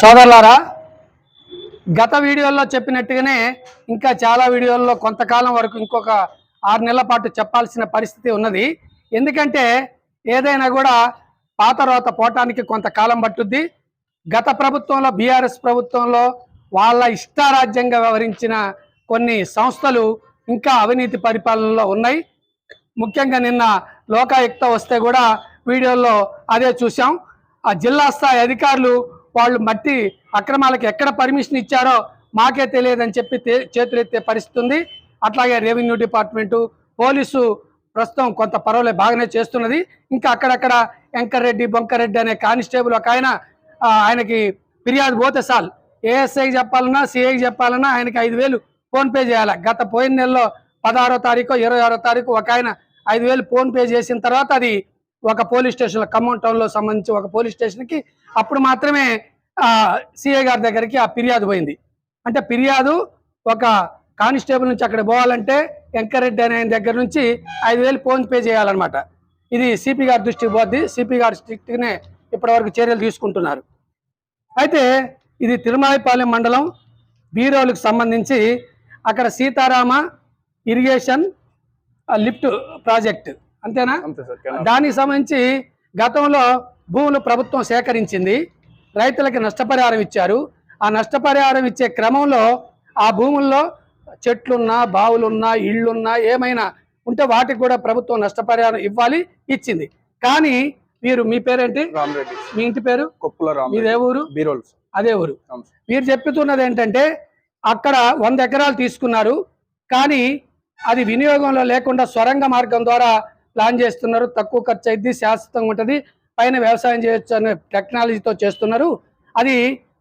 సోదరులారా గత వీడియోల్లో చెప్పినట్టుగానే ఇంకా చాలా వీడియోల్లో కొంతకాలం వరకు ఇంకొక ఆరు నెలల పాటు చెప్పాల్సిన పరిస్థితి ఉన్నది. ఎందుకంటే ఏదైనా కూడా పాత రోత పోవటానికి కొంతకాలం పట్టుద్ది. గత ప్రభుత్వంలో బీఆర్ఎస్ ప్రభుత్వంలో వాళ్ళ ఇష్టారాజ్యంగా వ్యవహరించిన కొన్ని సంస్థలు ఇంకా అవినీతి పరిపాలనలో ఉన్నాయి. ముఖ్యంగా నిన్న లోకాయుక్త వస్తే కూడా వీడియోలో అదే చూసాం ఆ జిల్లా స్థాయి అధికారులు వాళ్ళు మట్టి అక్రమాలకు ఎక్కడ పర్మిషన్ ఇచ్చారో మాకే తెలియదని చెప్పి చేతులెత్తే పరిస్థితి ఉంది. అట్లాగే రెవెన్యూ డిపార్ట్మెంటు పోలీసు ప్రస్తుతం కొంత పర్వాలే బాగానే చేస్తున్నది. ఇంకా అక్కడక్కడ వెంకరెడ్డి బొంకరెడ్డి అనే కానిస్టేబుల్ ఒక ఆయన ఆయనకి ఫిర్యాదు పోతే సాల్ ఏఎస్ఐకి చెప్పాలన్నా సిఐకి చెప్పాలన్నా ఆయనకి ఐదు వేలు ఫోన్పే చేయాలి? గత పోయిన నెలలో పదహారో తారీఖు ఇరవై ఆరో తారీఖు ఒక ఆయన ఐదు వేలు ఫోన్పే చేసిన తర్వాత అది ఒక పోలీస్ స్టేషన్ ఖమ్మం టౌన్లో సంబంధించి ఒక పోలీస్ స్టేషన్కి అప్పుడు మాత్రమే సిఐ గారి దగ్గరికి ఆ ఫిర్యాదు పోయింది. అంటే ఫిర్యాదు ఒక కానిస్టేబుల్ నుంచి అక్కడ పోవాలంటే వెంకరెడ్డి అనే దగ్గర నుంచి ఐదు వేలు ఫోన్ పే చేయాలన్నమాట. ఇది సిపి గారి దృష్టికి పోద్ది సిపి గారి స్ట్రిక్ట్గానే ఇప్పటివరకు చర్యలు తీసుకుంటున్నారు. అయితే ఇది తిరుమలపాలెం మండలం బీరోలకు సంబంధించి అక్కడ సీతారామ ఇరిగేషన్ లిఫ్ట్ ప్రాజెక్ట్. అంతేనా. దానికి సంబంధించి గతంలో భూములు ప్రభుత్వం సేకరించింది రైతులకి నష్టపరిహారం ఇచ్చారు. ఆ నష్టపరిహారం ఇచ్చే క్రమంలో ఆ భూముల్లో చెట్లున్నా బావులున్నా ఇళ్ళున్నా ఏమైనా ఉంటే వాటికి కూడా ప్రభుత్వం నష్టపరిహారం ఇవ్వాలి ఇచ్చింది. కానీ మీరు మీ పేరేంటి? రామరెడ్డి. మీ ఇంటి పేరు? కొప్పుల మీదే ఊరు? బీరోల్. అదే ఊరు. మీరు చెప్తున్నది ఏంటంటే అక్కడ వంద ఎకరాలు తీసుకున్నారు. కానీ అది వినియోగంలో లేకుండా సొరంగ మార్గం ద్వారా ప్లాన్ చేస్తున్నారు. తక్కువ ఖర్చు అయింది శాశ్వతంగా ఉంటుంది. పైన వ్యవసాయం చేయొచ్చు అనే టెక్నాలజీతో చేస్తున్నారు. అది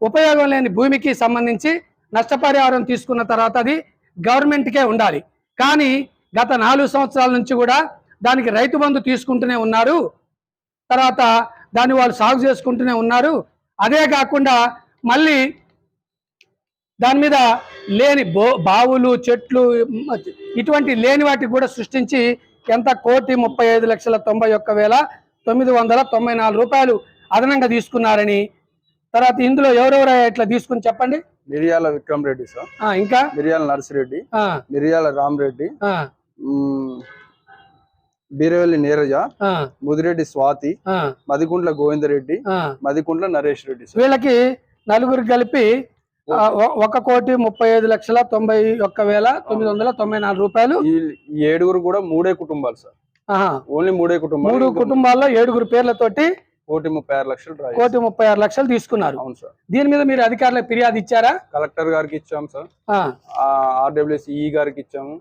ఉపయోగం లేని భూమికి సంబంధించి నష్టపరిహారం తీసుకున్న తర్వాత అది గవర్నమెంట్కే ఉండాలి. కానీ గత నాలుగు సంవత్సరాల నుంచి కూడా దానికి రైతు బంధు తీసుకుంటూనే ఉన్నారు. తర్వాత దాన్ని వాళ్ళు సాగు చేసుకుంటూనే ఉన్నారు. అదే కాకుండా మళ్ళీ దాని మీద లేని బో బావులు చెట్లు ఇటువంటి లేని వాటికి కూడా సృష్టించి ఎంత? కోటి ముప్పై ఐదు లక్షల తొంభై ఒక్క వేల తొమ్మిది వందల తొంభై నాలుగు రూపాయలు అదనంగా తీసుకున్నారని. తర్వాత ఇందులో ఎవరెవరు ఇట్లా తీసుకుని చెప్పండి? మిరియాల విక్రమ్ రెడ్డి సార్ ఇంకా? మిరియాల నర్సిరెడ్డి మిరియాల రామరెడ్డి బీరవెల్లి నీరజ ముదిరెడ్డి స్వాతి మదికుంట్ల గోవిందరెడ్డి. మదికుంట్ల నరేష్ రెడ్డి వీళ్ళకి నలుగురు కలిపి ఒక కోటి ముప్పై ఐదు లక్షల తొంభై ఒక్క వేల తొమ్మిది వందల తొంభై నాలుగు రూపాయలు. ఏడుగురు కూడా మూడే కుటుంబాలు సార్. ఓన్లీ మూడే కుటుంబాలు. మూడు కుటుంబాల్లో ఏడుగురు పేర్లతోటి కోటి ముప్పై ఆరు లక్షలు కోటి ముప్పై ఆరు లక్షలు తీసుకున్నారు. అవును సార్. దీని మీద మీరు అధికారులకు ఫిర్యాదు ఇచ్చారా? కలెక్టర్ గారికి ఇచ్చాం సార్. ఆర్డబ్ల్యూసిఈ గారికి ఇచ్చాము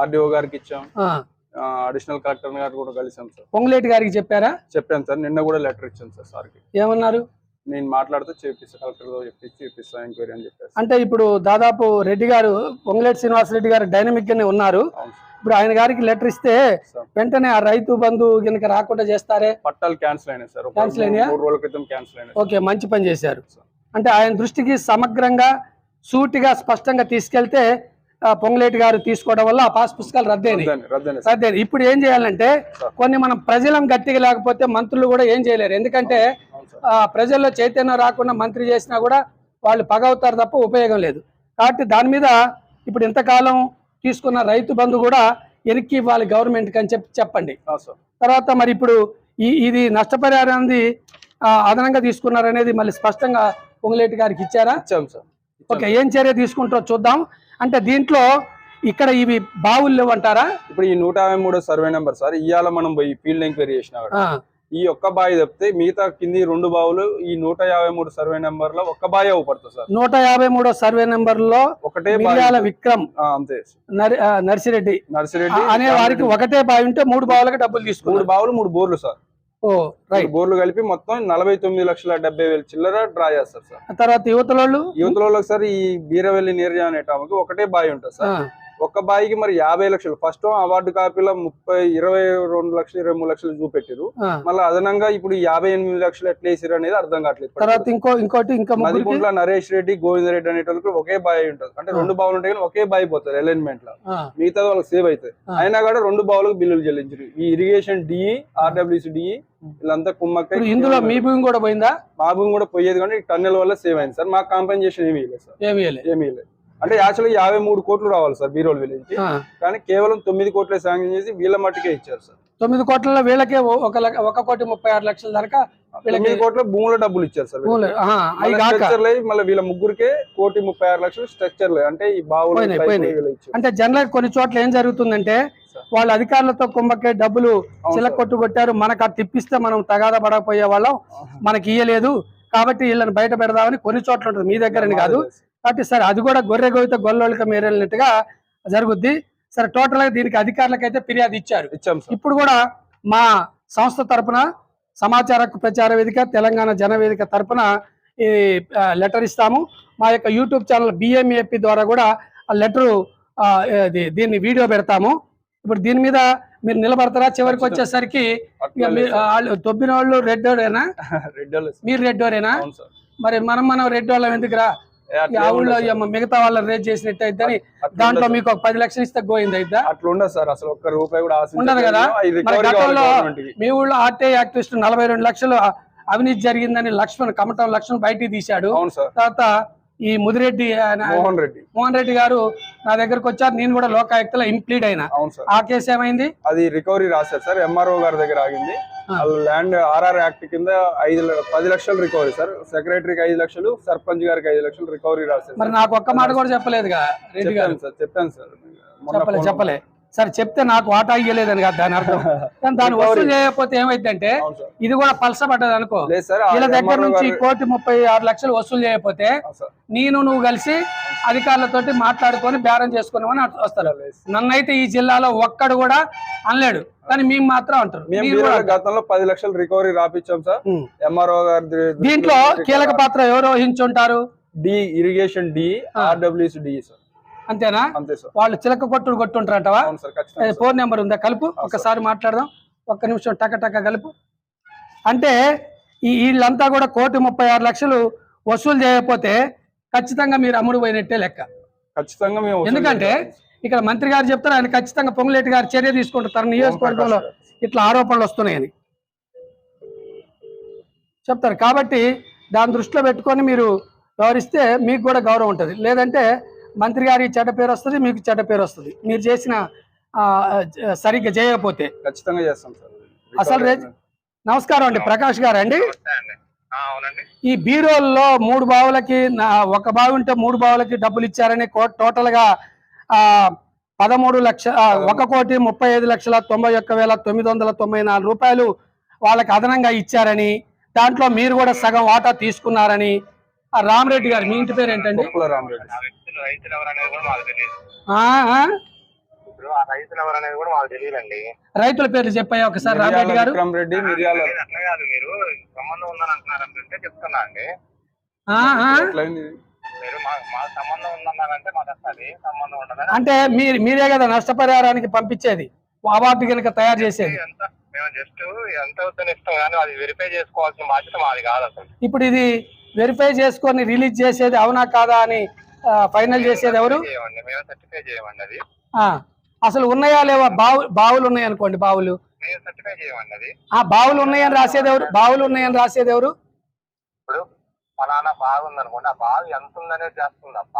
ఆర్డీఓ గారికి ఇచ్చాం. అడిషనల్ కలెక్టర్ గారు కూడా కలిసాం సార్. పొంగులేటి గారికి చెప్పారా? చెప్పాను సార్. నిన్న కూడా లెటర్ ఇచ్చాను సార్ సార్కి. ఏమన్నారు? నేను మాట్లాడితే చేపిస్తా కలెక్టర్తో చెప్పి చేపిస్తా ఎంక్వైరీ అని చెప్పేసి. అంటే ఇప్పుడు దాదాపు రెడ్డి గారు పొంగులేటి శ్రీనివాస్ రెడ్డి గారు డైనమిక్ గానే ఉన్నారు. ఇప్పుడు ఆయన గారికి లెటర్ ఇస్తే. వెంటనే ఆ రైతు బంధు గనుక రాకుండా చేస్తారే? పట్టాలు క్యాన్సిల్ అయినాయి సార్. అయినాయా? మూడు రోజుల క్రితం క్యాన్సిల్ అయినాయి ఓకే మంచి పని చేశారు. అంటే ఆయన దృష్టికి సమగ్రంగా సూటిగా స్పష్టంగా తీసుకెళ్తే పొంగులేటి గారు తీసుకోవడం వల్ల ఆ పాస్ పుస్తకాలు రద్దయినాయి. సరే. ఇప్పుడు ఏం చేయాలంటే. కొన్ని మనం ప్రజలం గట్టిగా లేకపోతే మంత్రులు కూడా ఏం చేయలేరు. ఎందుకంటే ప్రజల్లో చైతన్యం రాకుండా మంత్రి చేసినా కూడా వాళ్ళు పగవుతారు తప్ప ఉపయోగం లేదు. కాబట్టి దాని మీద ఇప్పుడు ఇంతకాలం తీసుకున్న రైతు బంధు కూడా వెనక్కి ఇవ్వాలి గవర్నమెంట్కి అని చెప్పి చెప్పండి. తర్వాత మరి ఇప్పుడు ఈ ఇది నష్టపరిహారం అనేది ఆ, అదనంగా తీసుకున్నారనేది మళ్ళీ స్పష్టంగా పొంగులేటి గారికి ఇచ్చారా? సార్. ఓకే ఏం చర్య తీసుకుంటారో చూద్దాం. అంటే దీంట్లో ఇక్కడ ఇవి బావులు లేవంటారా? ఇప్పుడు ఈ నూట సర్వే నెంబర్ సార్ ఇవాళ మనం పోయి ఫీల్డ్ ఎంక్వైరీ చేసినా ఈ ఒక్క బావి తప్పితే మిగతా కింది రెండు బావులు ఈ నూట యాభై మూడు సర్వే నెంబర్లో ఒక్క బావి అవుపడుతుంది సార్. నూట యాభై మూడో సర్వే నెంబర్లో ఒకటే బావి మిర్యాల విక్రమ్ అంతే. నర్సిరెడ్డి. నర్సిరెడ్డి అనే వారికి ఒకటే బావి ఉంటే మూడు బావులకు డబ్బులు మూడు తీసుకున్నారు. బావులు మూడు బోర్లు సార్. ఓ మూడు రైట్ బోర్లు కలిపి మొత్తం నలభై తొమ్మిది లక్షల డెబ్బై వేలు చిల్లర డ్రా చేస్తారు సార్. తర్వాత యువతలోళ్ళు? యువతలో సార్ ఈ బీరవెల్లి నీరజ అనే టామకి ఒకటే బావి ఉంటుంది సార్. ఒక్క బాయికి మరి యాభై లక్షలు. ఫస్ట్ అవార్డు కాపీలో ముప్పై ఇరవై రెండు లక్షలు ఇరవై మూడు లక్షలు చూపెట్టారు. మళ్ళీ అదనంగా ఇప్పుడు యాభై ఎనిమిది లక్షలు ఎట్లా వేసారు అనేది అర్థం కావట్లేదు. తర్వాత ఇంకో ఇంకోటి ఇంకా మదికుంట్ల నరేష్ రెడ్డి గోవింద్ రెడ్డి అనేటోళ్ళకి ఒకే బావి ఉంటుంది అంటే రెండు బావులు ఉంటాయి కానీ ఒకే బావి పోతుంది అలైన్మెంట్లో. మిగతా వాళ్ళకి సేవ్ అవుతుంది ఆ. అయినా కూడా రెండు బావులకు బిల్లులు చెల్లించారు ఈ ఇరిగేషన్ డిఈ ఆర్డబ్ల్యూసి డిఈ వీళ్ళంతా కుమ్మక్క ఇందులో మీ భూమి కూడా పోయిందా? మా భూమి కూడా పోయేది కానీ టన్నెల్ వల్ల సేవ్ అయింది. సార్ మాకు కాంపెన్సేషన్ ఏమీ లేదు సార్. ఏమీ లేదు ఏమీ లేదు అంటే యాక్చువల్గా యాభై మూడు కోట్లు రావాలి సార్ బీరోల్ విలేజ్ కానీ కేవలం తొమ్మిది కోట్లే శాంక్షన్ చేసి వీళ్ళ మట్టుకే ఇచ్చారు సార్. తొమ్మిది కోట్లలో వీళ్ళకే ఒక ఒక కోటి ముప్పై ఆరు లక్షల దాకా తొమ్మిది కోట్ల భూముల డబ్బులు ఇచ్చారు సార్ స్ట్రక్చర్లు మళ్ళీ వీళ్ళ ముగ్గురికే కోటి ముప్పై ఆరు లక్షలు స్ట్రక్చర్లు అంటే ఈ బావులు ఇచ్చారు. అంటే జనరల్ కొన్ని చోట్ల ఏం జరుగుతుందంటే. వాళ్ళ అధికారులతో కుమ్మక్కే డబ్బులు అవును చిలక సార్. కొట్టు కొట్టారు మనకు అది తిప్పిస్తే మనం తగాదా పడకపోయే వాళ్ళం. మనకి ఇయ్యలేదు. కాబట్టి వీళ్ళని బయట పెడదామని కొన్ని చోట్ల ఉంటుంది. మీ దగ్గరని కాదు. కాబట్టి సరే అది కూడా గొర్రె గోవిత గొల్లోళ్ళకి మేరెళ్ళినట్టుగా జరుగుద్ది. సరే టోటల్గా దీనికి అధికారులకైతే ఫిర్యాదు ఇచ్చారు. ఇచ్చాం ఇప్పుడు కూడా మా సంస్థ తరపున సమాచార ప్రచార వేదిక తెలంగాణ జన వేదిక తరపున ఈ లెటర్ ఇస్తాము. మా యొక్క యూట్యూబ్ ఛానల్ బిఎంఏపి ద్వారా కూడా ఆ లెటరు దీన్ని వీడియో పెడతాము. ఇప్పుడు దీని మీద మీరు నిలబడతారా? చివరికి వచ్చేసరికి తొబ్బిన వాళ్ళు రెడ్ డోరేనా. మీరు రెడ్ డోరేనా మరి మనం మనం రెడ్ వాళ్ళం ఎందుకురా? మిగతా వాళ్ళని రేట్ చేసినట్టు అట్లా దాంట్లో మీకు ఒక పది లక్షలు ఇస్తే గోయింది సార్. అట్లా ఉండదు సార్ అసలు ఒక్క రూపాయి కూడా. ఉండదు కదా? గతంలో. మీ ఊళ్ళో ఆర్టీఐ యాక్టివిస్ట్ నలభై రెండు లక్షలు అవినీతి జరిగిందని లక్ష్మణ్ కమటం లక్ష్మణ్ బయటికి తీశాడు అవును సార్ తర్వాత ఈ ముదిరెడ్డి మోహన్ రెడ్డి. మోహన్ రెడ్డి గారు నా దగ్గరకు వచ్చారు. నేను కూడా లోకాయుక్తలో ఇంప్లీడ్ అయినా. ఆ కేసు ఏమైంది? అది రికవరీ రాశారు సార్. ఎంఆర్ఓ గారి దగ్గర ఆగింది. ల్యాండ్ ఆర్ఆర్ యాక్ట్ కింద ఐదు పది లక్షలు రికవరీ సార్. సెక్రటరీకి ఐదు లక్షలు సర్పంచ్ గారికి ఐదు లక్షలు రికవరీ రాశారు మరి నాకు ఒక్క మాట కూడా చెప్పలేదుగా రెడ్డి గారు. చెప్పాను సార్ చెప్పాను సార్. చెప్పలే చెప్పలే. సరే చెప్తే నాకు వాటా ఇయ్యలేదని కాదు దాని అర్థం. కానీ దాన్ని వసూలు చేయకపోతే ఏమైందంటే ఇది కూడా పలసపడ్డది అనుకో. వీళ్ళ దగ్గర నుంచి కోటి ముప్పై ఆరు లక్షలు వసూలు చేయకపోతే నేను నువ్వు కలిసి అధికారులతోటి మాట్లాడుకొని బేరం చేసుకున్నామని వస్తారు. నన్నైతే ఈ జిల్లాలో ఒక్కడు కూడా అనలేడు. కానీ మేము మాత్రం అంటారు. గతంలో పది లక్షలు రికవరీ రాపిచ్చాం సార్. ఎంఆర్ఓ గారి దీంట్లో కీలక పాత్ర ఎవరు వహించుంటారు? D irrigation D. RWC D sir. అంతేనా? వాళ్ళు చిలక కొట్టుడు కొట్టుంటారంటవా. ఫోన్ నెంబర్ ఉందా? కలుపు ఒకసారి మాట్లాడదాం. ఒక్క నిమిషం టక టక కలుపు. అంటే ఈ వీళ్ళంతా కూడా కోటి ముప్పై ఆరు లక్షలు వసూలు చేయకపోతే ఖచ్చితంగా మీరు అమ్ముడు పోయినట్టే లెక్క. ఖచ్చితంగా మేము ఎందుకంటే. ఇక్కడ మంత్రి గారు చెప్తారు ఆయన ఖచ్చితంగా పొంగులేటి గారు చర్య తీసుకుంటారు తన నియోజకవర్గంలో ఇట్లా ఆరోపణలు వస్తున్నాయని. చెప్తారు. కాబట్టి దాని దృష్టిలో పెట్టుకొని మీరు వ్యవహరిస్తే మీకు కూడా గౌరవం ఉంటుంది. లేదంటే మంత్రి గారి చెడ్డ పేరు వస్తుంది మీకు చెడ్డ పేరు వస్తుంది. మీరు చేసిన సరిగ్గా చేయకపోతే. ఖచ్చితంగా చేస్తాం సార్. అసలు రే- నమస్కారం అండి ప్రకాష్ గారు అండి? ఈ బీరోల్లో మూడు బావులకి నా- ఒక బావి ఉంటే మూడు బావులకి డబ్బులు ఇచ్చారని కో- టోటల్గా ఆ పదమూడు లక్ష ఒక కోటి ముప్పై ఐదు లక్షల తొంభై ఒక్క వేల తొమ్మిది వందల తొంభై నాలుగు రూపాయలు వాళ్ళకి అదనంగా ఇచ్చారని దాంట్లో మీరు కూడా సగం వాటా తీసుకున్నారని రామరెడ్డి గారు మీ ఇంటి పేరు ఏంటండి? రైతులు ఎవరు అనేది కూడా మాకు తెలియదు. ఆ, ఆ? ఇప్పుడు ఆ రైతులు ఎవరు అనేది కూడా మాకు తెలియదండి. రైతుల పేర్లు చెప్పాయా ఒకసారి రామరెడ్డి గారు? రెడ్డి మిర్యాల అట్లా కాదు మీరు. సంబంధం ఉందని అంటున్నారంటే చెప్తున్నా అండి. అంటే మీరు మీరే కదా నష్టపరిహారానికి పంపించేది. అవార్డు కనుక తయారు చేసేది. మేము జస్ట్ ఎంత అవుతుంది ఇస్తాం కానీ అది వెరిఫై చేసుకోవాల్సిన బాధ్యత మాది కాదు అసలు. ఇప్పుడు ఇది వెరిఫై చేసుకొని రిలీజ్ చేసేది అవునా కాదా అని ఫైనల్ చేసేది ఎవరు? అసలు ఉన్నాయా లేవా? బావు బావులు ఉన్నాయి అనుకోండి బావులు. ఆ బావులు ఉన్నాయని రాసేది ఎవరు? బావులు ఉన్నాయని రాసేది ఎవరు? ఇప్పుడు ఫలానా బాగుంది అనుకోండి ఆ బాగు ఎంత చేస్తుంది తప్ప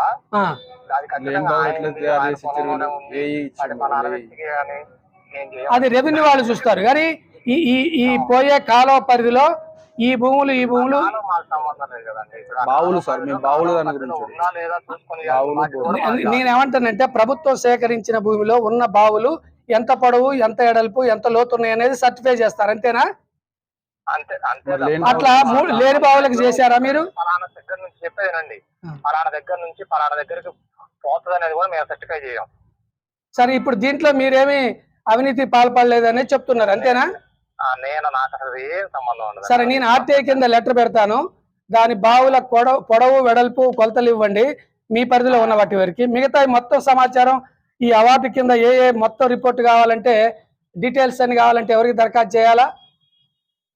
అది రెవెన్యూ వాళ్ళు చూస్తారు. కానీ ఈ ఈ ఈ పోయే కాలువ పరిధిలో ఈ భూములు ఈ భూములు బావులు సార్, మేము బావులు దాని గురించి. నేనేమంటానంటే ప్రభుత్వం సేకరించిన భూమిలో ఉన్న బావులు ఎంత పొడవు ఎంత ఎడల్పు ఎంత లోతు ఉన్నాయి అనేది సర్టిఫై చేస్తారు అంతేనా? అట్లా మూడు లేని బావులకు చేశారా మీరు? ఫలానా దగ్గర నుంచి చెప్పేదేనండి. ఆ. ఫలానా దగ్గర నుంచి ఫలానా దగ్గరికి పోతుంది అనేది కూడా మేము సర్టిఫై చేయం. సరే ఇప్పుడు దీంట్లో మీరేమి అవినీతి పాల్పడలేదని చెప్తున్నారు అంతేనా? నేను నాకు అసలు ఏం సంబంధం ఉండదు. సరే నేను ఆర్టీఐ కింద లెటర్ పెడతాను. దాని బావుల పొడవు పొడవు వెడల్పు కొలతలు ఇవ్వండి. మీ పరిధిలో ఉన్న వాటి వరకు. మిగతా మొత్తం సమాచారం ఈ అవార్డు కింద ఏ ఏ మొత్తం రిపోర్ట్ కావాలంటే డీటెయిల్స్ అని కావాలంటే ఎవరికి దరఖాస్తు చేయాలా?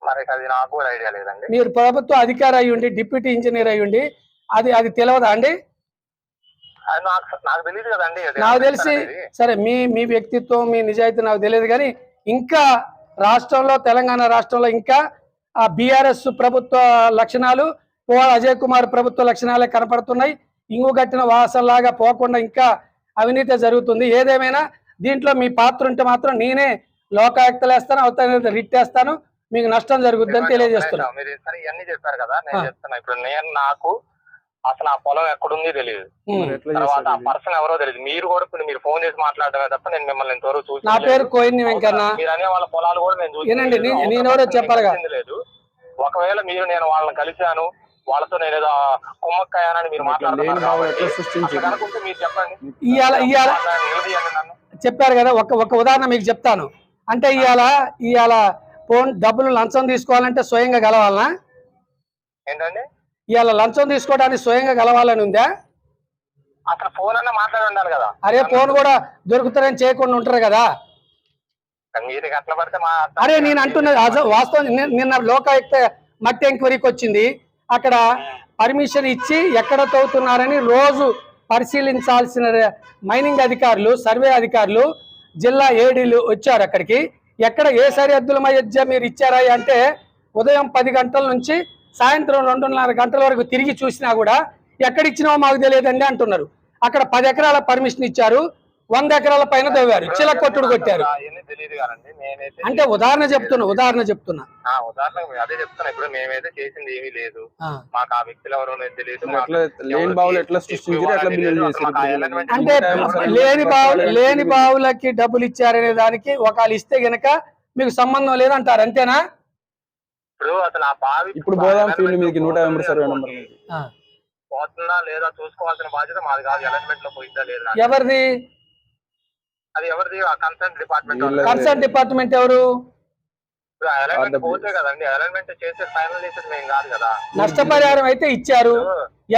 మరి అది నాకు ఐడియా లేదండి. మీరు ప్రభుత్వ అధికారి అయి ఉండి డిప్యూటీ ఇంజనీర్ అయి ఉండి అది అది తెలియదా అండి? నాకు తెలియదు కదండి. నాకు తెలిసి. సరే మీ మీ వ్యక్తిత్వం మీ నిజాయితీ నాకు తెలియదు కానీ ఇంకా రాష్ట్రంలో తెలంగాణ రాష్ట్రంలో ఇంకా ఆ బీఆర్ఎస్ ప్రభుత్వ లక్షణాలు పోవాల అజయ్ కుమార్ ప్రభుత్వ లక్షణాలే కనపడుతున్నాయి. ఇంగు కట్టిన వాసనలాగా పోకుండా ఇంకా అవినీతి జరుగుతుంది. ఏదేమైనా దీంట్లో మీ పాత్ర ఉంటే మాత్రం నేనే లోకాయుక్తలు వేస్తాను అవతల రిట్ వేస్తాను మీకు నష్టం జరుగుద్దని తెలియజేస్తున్నా మీరు సరే ఇవన్నీ చెప్పారు కదా నేను. చెప్తున్నా. ఇప్పుడు నేను నాకు అసలు ఆ పొలం ఎక్కడుంది తెలియదు తర్వాత ఆ? పర్సన్ ఎవరో తెలియదు మీరు కూడా ఇప్పుడు మీరు ఫోన్ చేసి మాట్లాడమే తప్ప నేను మిమ్మల్ని ఇంతవరకు చూసి నా పేరు కోయిని వెంకన్న. మీరు అనే వాళ్ళ పొలాలు కూడా నేను చూసి చెప్పాలిగా. లేదు. ఒకవేళ మీరు నేను వాళ్ళని కలిశాను వాళ్ళతో నేను ఏదో కుమ్మక్కయ్యానని మీరు మాట్లాడుతున్నారు మీరు చెప్పండి. ఇవాళ ఇవాళ చెప్పారు కదా ఒక ఒక ఉదాహరణ మీకు చెప్తాను. అంటే ఇవాళ ఇవాళ ఫోన్ డబ్బులు లంచం తీసుకోవాలంటే స్వయంగా గలవాలనా ఏంటండి? ఇవాళ లంచం తీసుకోవడానికి స్వయంగా గలవాలని ఉందా? అసలు ఫోన్ అన్న మాట్లాడి ఉండాలి కదా. అరే ఫోన్ కూడా దొరుకుతారని చేయకుండా ఉంటారు కదా. అరే నేను అంటున్నది వాస్తవం నిన్న- లోకాయుక్త మట్టి ఎంక్వైరీకి వచ్చింది. అక్కడ పర్మిషన్ ఇచ్చి ఎక్కడ తవ్వుతున్నారని రోజు పరిశీలించాల్సిన మైనింగ్ అధికారులు సర్వే అధికారులు జిల్లా ఏడీలు వచ్చారు అక్కడికి. ఎక్కడ ఏ సరిహద్దుల మధ్య మీరు ఇచ్చారా అంటే ఉదయం పది గంటల నుంచి సాయంత్రం రెండున్నర గంటల వరకు తిరిగి చూసినా కూడా ఎక్కడ ఇచ్చినావో మాకు తెలియదండి అంటున్నారు. అక్కడ పది ఎకరాల పర్మిషన్ ఇచ్చారు వంద ఎకరాల పైన తవ్వారు చిలక కొట్టుడు కొట్టారు. అంటే ఉదాహరణ చెప్తున్నా ఉదాహరణ చెప్తున్నా. ఆ, ఉదాహరణకు అదే చెప్తున్నా ఇప్పుడు మేమైతే చేసింది ఏమీ లేదు. మాకు ఆ వ్యక్తులు ఎవరో తెలియదు లేని బావులు అంటే లేని బావు ఉంటాయి. లేని బావులకి డబ్బులు ఇచ్చారనే దానికి ఒకళ్ళు ఇస్తే గనక మీకు సంబంధం లేదంటారు అంతేనా? ఇప్పుడు అసలు ఆ బావి ఇప్పుడు బోదాం ఫీల్డ్ మీదకి నూట ఎనభై సర్వే నెంబర్. పోతుందా లేదా చూసుకోవాల్సిన బాధ్యత మాది కాదు. ఎలైన్మెంట్లో పోయిందా లేదా? ఎవరిది? అది ఎవరిది? ఆ కన్సర్న్ డిపార్ట్మెంట్. కన్సర్న్ డిపార్ట్మెంట్ ఎవరు? అలైన్మెంట్. పోతే కదండి. అలైన్మెంట్ చేసే ఫైనల్ చేసేది మేము కాదు కదా. నష్టపరిహారం అయితే ఇచ్చారు.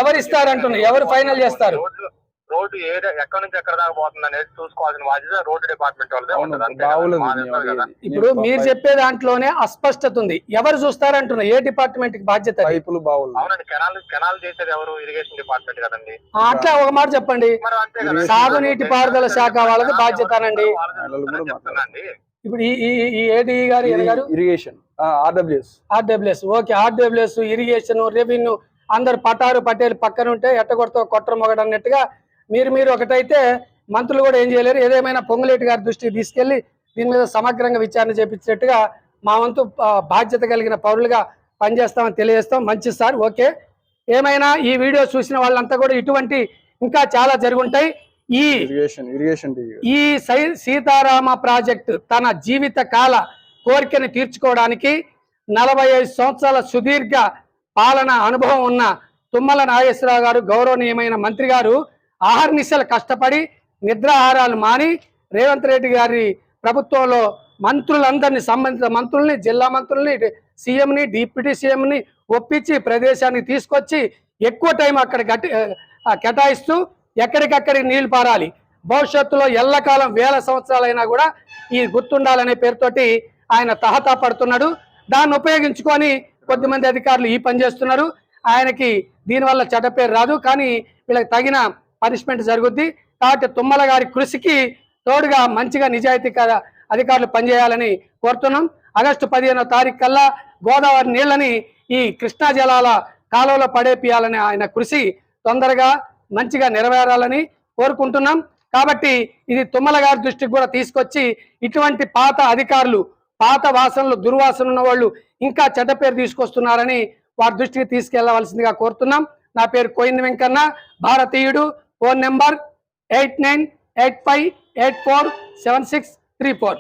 ఎవరు ఇస్తారంటున్నా ఎవరు ఫైనల్ చేస్తారు? రోడ్లు రోడ్డు ఏ ఎక్కడి నుంచి ఎక్కడ దాకా పోతుంది అనేది చూసుకోవాల్సిన బాధ్యత రోడ్డు డిపార్ట్మెంట్ వాళ్ళదే ఉంటుంది. అంతే కదా. కదా. ఇప్పుడు మీరు చెప్పే దాంట్లోనే అస్పష్టత ఉంది. ఎవరు చూస్తారంటున్నా ఏ డిపార్ట్మెంట్కి బాధ్యత అది? పైపులు బావులు. అవునండి కెనాల్ కెనాల్ చేసేది ఎవరు? ఇరిగేషన్ డిపార్ట్మెంట్ కదండి. ఆ, అట్లా ఒక మాట చెప్పండి. మరి అంతే కదా. సాగునీటి పారుదల శాఖ వాళ్ళది బాధ్యతనండి. వాళ్ళది కూడా చెప్తున్నాండి ఇప్పుడు ఈ ఈ ఈ ఏడీ గారు ఈయన గారు? Irrigation RWS RWS okay RWS irrigation revenue అందరు పటారు పటేలు పక్కన ఉంటే ఎట్టగొడతో కొట్ర మొగడు అన్నట్టుగా మీరు మీరు ఒకటైతే మంత్రులు కూడా ఏం చేయలేరు. ఏదేమైనా పొంగులేటి గారి దృష్టికి తీసుకెళ్ళి దీని మీద సమగ్రంగా విచారణ చేపించినట్టుగా మా వంతు బాధ్యత కలిగిన పౌరులుగా పనిచేస్తామని తెలియజేస్తాం. మంచి సార్ ఓకే. ఏమైనా ఈ వీడియో చూసిన వాళ్ళంతా కూడా ఇటువంటి ఇంకా చాలా జరుగుంటాయి. ఈ ఈ సై సీతారామ ప్రాజెక్టు తన జీవిత కాల కోరికను తీర్చుకోవడానికి నలభై ఐదు సంవత్సరాల సుదీర్ఘ పాలన అనుభవం ఉన్న తుమ్మల నాగేశ్వరరావు గారు గౌరవనీయమైన మంత్రి గారు ఆహర్నిశలు కష్టపడి నిద్రాహారాలు మాని రేవంత్ రెడ్డి గారి ప్రభుత్వంలో మంత్రులందరినీ సంబంధిత మంత్రుల్ని జిల్లా మంత్రుల్ని సీఎంని డిప్యూటీ సీఎంని ఒప్పించి ప్రదేశానికి తీసుకొచ్చి ఎక్కువ టైం అక్కడ గట్టి కేటాయిస్తూ ఎక్కడికక్కడికి నీళ్ళు పారాలి. భవిష్యత్తులో ఎల్లకాలం వేల సంవత్సరాలైనా కూడా ఈ గుర్తుండాలనే పేరుతోటి ఆయన తహతా పడుతున్నాడు. దాన్ని ఉపయోగించుకొని కొద్దిమంది అధికారులు ఈ పని చేస్తున్నారు. ఆయనకి దీనివల్ల చెడ్డ పేరు రాదు. కానీ వీళ్ళకి తగిన పనిష్మెంట్ జరుగుద్ది. కాబట్టి తుమ్మల గారి కృషికి తోడుగా మంచిగా నిజాయితీ అధికారులు పనిచేయాలని కోరుతున్నాం. ఆగస్టు పదిహేనో తారీఖు కల్లా గోదావరి నీళ్ళని ఈ కృష్ణా జలాల కాలువలో పడేపియాలని ఆయన కృషి తొందరగా మంచిగా నెరవేరాలని కోరుకుంటున్నాం. కాబట్టి ఇది తుమ్మల గారి దృష్టికి కూడా తీసుకొచ్చి ఇటువంటి పాత అధికారులు పాత వాసనలు దుర్వాసన ఉన్న వాళ్ళు ఇంకా చెడ్డ పేరు తీసుకొస్తున్నారని వారి దృష్టికి తీసుకెళ్ళవలసిందిగా కోరుతున్నాం. నా పేరు కోయిన్ వెంకన్న భారతీయుడు. Phone number eight nine eight five eight four seven six three four.